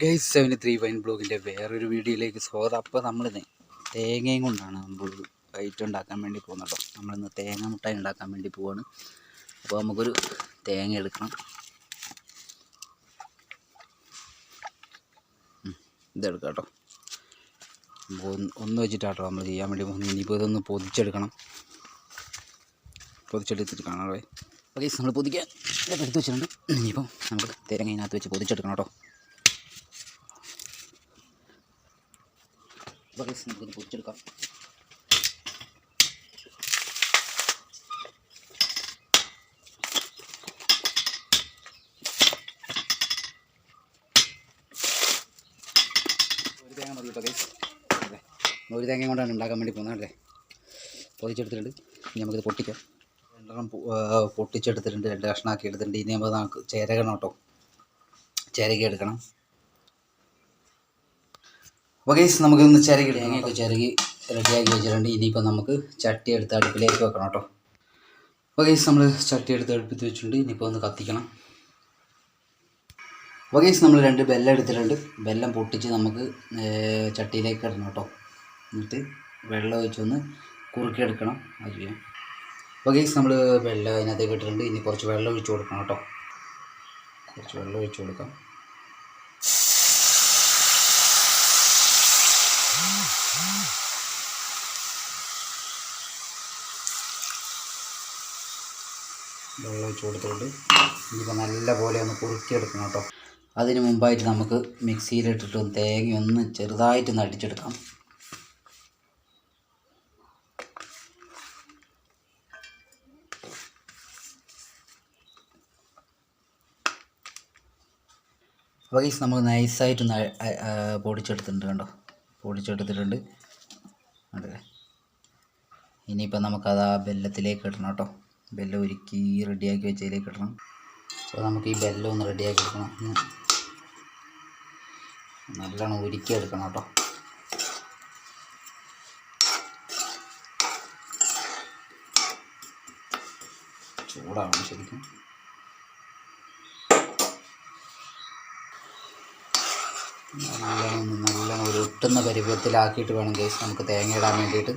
Guys seventy three wine ബ്ലോഗിന്റെ വേറൊരു വീഡിയോയിലേക്ക് സ്വാഗതം. അപ്പോൾ നമ്മൾ തേങ്ങയും കൊണ്ടാണ് നമ്മൾ ഐറ്റം ഉണ്ടാക്കാൻ വേണ്ടി പോകുന്നത് നമ്മളിന്ന് തേങ്ങ മുട്ടായി ഉണ്ടാക്കാൻ വേണ്ടി പോവാണ്. അപ്പോൾ നമുക്കൊരു തേങ്ങ എടുക്കണം. ഇതെടുക്കാം കേട്ടോ. ഒന്ന് വെച്ചിട്ടാട്ടോ നമ്മൾ ചെയ്യാൻ വേണ്ടി പോകുന്നത്. ഇനിയിപ്പോൾ ഇതൊന്ന് പൊതിച്ചെടുക്കണം. പൊതിച്ചെടുത്തിട്ട് കാണാം. അപ്പോൾ ഗൈസ് നമ്മൾ പൊതിക്കാൻ എടുത്ത് വെച്ചിട്ടുണ്ട്. ഇനിയിപ്പോൾ നമുക്ക് തേങ്ങ ഇതിനകത്ത് വെച്ച് പൊതിച്ചെടുക്കണം കേട്ടോ. അപ്പോൾ നമുക്കൊന്ന് നമുക്കിത് പൊതിച്ചെടുക്കാം ഒരു തേങ്ങ ഒരു തേങ്ങ കൊണ്ടാണ് ഉണ്ടാക്കാൻ വേണ്ടി പോകുന്നത് അല്ലേ? പൊതിച്ചെടുത്തിട്ടുണ്ട്. ഇനി നമുക്കിത് പൊട്ടിക്കാം. രണ്ടെണ്ണം പൊട്ടിച്ചെടുത്തിട്ടുണ്ട്. രണ്ട് കഷ്ണമാക്കി എടുത്തിട്ടുണ്ട്. ഇനി നമുക്ക് നമുക്ക് ചേരകണം കേട്ടോ. ചേരക എടുക്കണം. അപ്പോൾ ഗൈസ് നമുക്കൊന്ന് ചിരകി തേങ്ങയൊക്കെ ചിരകി റെഡിയാക്കി വെച്ചിട്ടുണ്ട്. ഇനിയിപ്പോൾ നമുക്ക് ചട്ടി എടുത്ത് അടുപ്പിലേക്ക് വെക്കണം കേട്ടോ. അപ്പോൾ ഗൈസ് നമ്മൾ ചട്ടി എടുത്ത് അടുപ്പത്ത് വെച്ചിട്ടുണ്ട്. ഇനിയിപ്പോൾ ഒന്ന് കത്തിക്കണം. അപ്പോൾ ഗൈസ് നമ്മൾ രണ്ട് ബെല്ലം എടുത്തിട്ടുണ്ട്. ബെല്ലം പൊട്ടിച്ച് നമുക്ക് ചട്ടിയിലേക്ക് ഇടണം കേട്ടോ. എന്നിട്ട് വെള്ളം ഒഴിച്ചൊന്ന് കുറുക്കിയെടുക്കണം. അത് ചെയ്യാം. അപ്പോൾ ഗൈസ് നമ്മൾ വെള്ളം അതിനകത്തേക്ക് ഇട്ടിട്ടുണ്ട്. ഇനി കുറച്ച് വെള്ളം ഒഴിച്ച് കൊടുക്കണം കേട്ടോ. കുറച്ച് വെള്ളം ഒഴിച്ച് കൊടുക്കാം. വെള്ളം ഒഴിച്ച് കൊടുത്തുകൊണ്ട് നല്ല പോലെ ഒന്ന് കുറുക്കിയെടുക്കണം കേട്ടോ. അതിന് മുമ്പായിട്ട് നമുക്ക് മിക്സിയിലിട്ടിട്ട് തേങ്ങ ഒന്ന് ചെറുതായിട്ട് അടിച്ചെടുക്കാം. അപ്പോൾ ഗൈസ് നമുക്ക് അ- പൊടിച്ചെടുത്തിട്ടുണ്ട് കണ്ടോ? പൊടിച്ചെടുത്തിട്ടുണ്ട് അതെ. ഇനിയിപ്പോൾ നമുക്കത് ആ ബെല്ലത്തിലേക്ക് ഇടണം കേട്ടോ. ബെല്ലം ഒരുക്കി റെഡിയാക്കി വെച്ചതിലേക്ക് ഇടണം. അപ്പോൾ നമുക്ക് ഈ ബെല്ലം ഒന്ന് റെഡിയാക്കി എടുക്കണം. നല്ലോണം ഉരുക്കി എടുക്കണം കേട്ടോ. ചൂടാവണം ശരിക്കും. നല്ലോണം നല്ലോണം ഒരു ഒട്ടുന്ന പരുവത്തിലാക്കിയിട്ട് വേണം കേസ് നമുക്ക് തേങ്ങ ഇടാൻ വേണ്ടിയിട്ട്.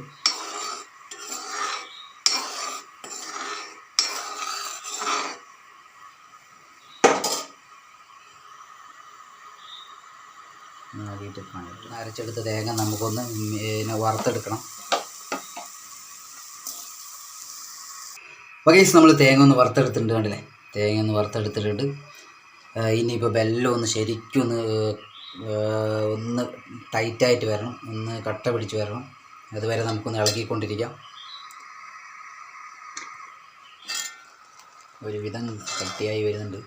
ആക്കിയിട്ട് അരച്ചെടുത്ത തേങ്ങ നമുക്കൊന്ന് പിന്നെ വറുത്തെടുക്കണം. അപ്പോൾ കേസ് നമ്മൾ തേങ്ങ ഒന്ന് വറുത്തെടുത്തിട്ടുണ്ട് കണ്ടില്ലേ? തേങ്ങ ഒന്ന് വറുത്തെടുത്തിട്ടുണ്ട്. ഇനിയിപ്പോൾ ബെല്ലം ഒന്ന് ശരിക്കും ഒന്ന് ഒന്ന് ടൈറ്റായിട്ട് വരണം. ഒന്ന് കട്ട പിടിച്ച് വരണം. അതുവരെ നമുക്കൊന്ന് ഇളകിക്കൊണ്ടിരിക്കാം. ഒരുവിധം കട്ടിയായി വരുന്നുണ്ട്.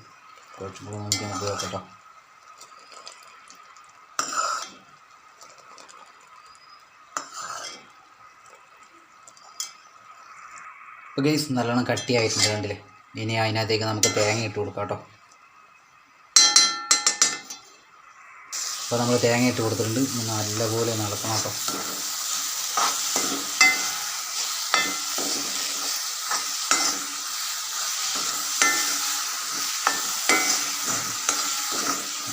കുറച്ചും കൂടെ നമുക്ക് നമുക്ക് നോക്കട്ടോ ഗൈസ് നല്ലോണം കട്ടിയായിട്ടുണ്ട് കണ്ടില്ലേ? ഇനി അതിനകത്തേക്ക് നമുക്ക് തേങ്ങ ഇട്ട് കൊടുക്കാം കേട്ടോ. അപ്പോൾ നമ്മൾ തേങ്ങ ഇട്ട് കൊടുത്തിട്ടുണ്ട്. നല്ലപോലെ നടക്കണം കേട്ടോ.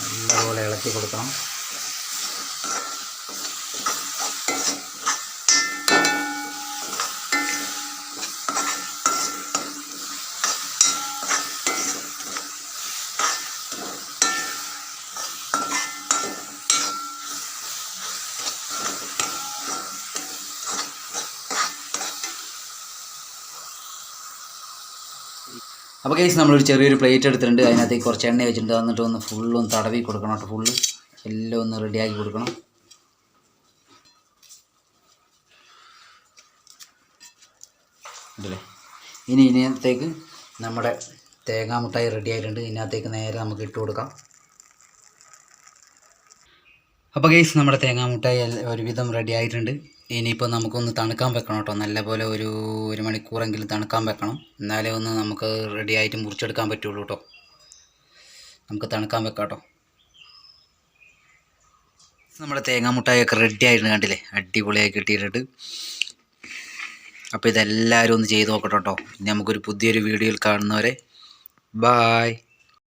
നല്ലപോലെ ഇളക്കി കൊടുക്കണം. അപ്പോൾ കേസ് നമ്മളൊരു ചെറിയൊരു പ്ലേറ്റ് എടുത്തിട്ടുണ്ട്. അതിനകത്തേക്ക് കുറച്ച് എണ്ണ വെച്ചിട്ടുണ്ട്. എന്നിട്ട് ഒന്ന് ഫുള്ളൊന്ന് തടവി കൊടുക്കണം കേട്ടോ ഫുള്ള് എല്ലാം ഒന്ന് റെഡിയാക്കി കൊടുക്കണം. ഉണ്ടല്ലേ ഇനി ഇതിനകത്തേക്ക് നമ്മുടെ തേങ്ങാ മുട്ടായി റെഡി ആയിട്ടുണ്ട്. ഇതിനകത്തേക്ക് നേരെ നമുക്ക് ഇട്ട് കൊടുക്കാം. അപ്പോൾ ഗൈസ് നമ്മുടെ തേങ്ങാ മുട്ടായി ഒരുവിധം റെഡി ആയിട്ടുണ്ട്. ഇനിയിപ്പോൾ നമുക്കൊന്ന് തണുക്കാൻ വെക്കണം കേട്ടോ. നല്ലപോലെ ഒരു ഒരു മണിക്കൂറെങ്കിലും തണുക്കാൻ വെക്കണം. എന്നാലേ ഒന്ന് നമുക്ക് റെഡി ആയിട്ട് മുറിച്ചെടുക്കാൻ പറ്റുള്ളൂ കേട്ടോ. നമുക്ക് തണുക്കാൻ വെക്കാം കേട്ടോ. നമ്മുടെ തേങ്ങാ മുട്ടായൊക്കെ റെഡി ആയിട്ടുണ്ട് കണ്ടില്ലേ? അടിപൊളിയായി കിട്ടിയിട്ടുണ്ട്. അപ്പോൾ ഇതെല്ലാവരും ഒന്ന് ചെയ്ത് നോക്കട്ടോ കേട്ടോ. ഇനി നമുക്കൊരു പുതിയൊരു വീഡിയോയിൽ കാണുന്നവരെ ബായ്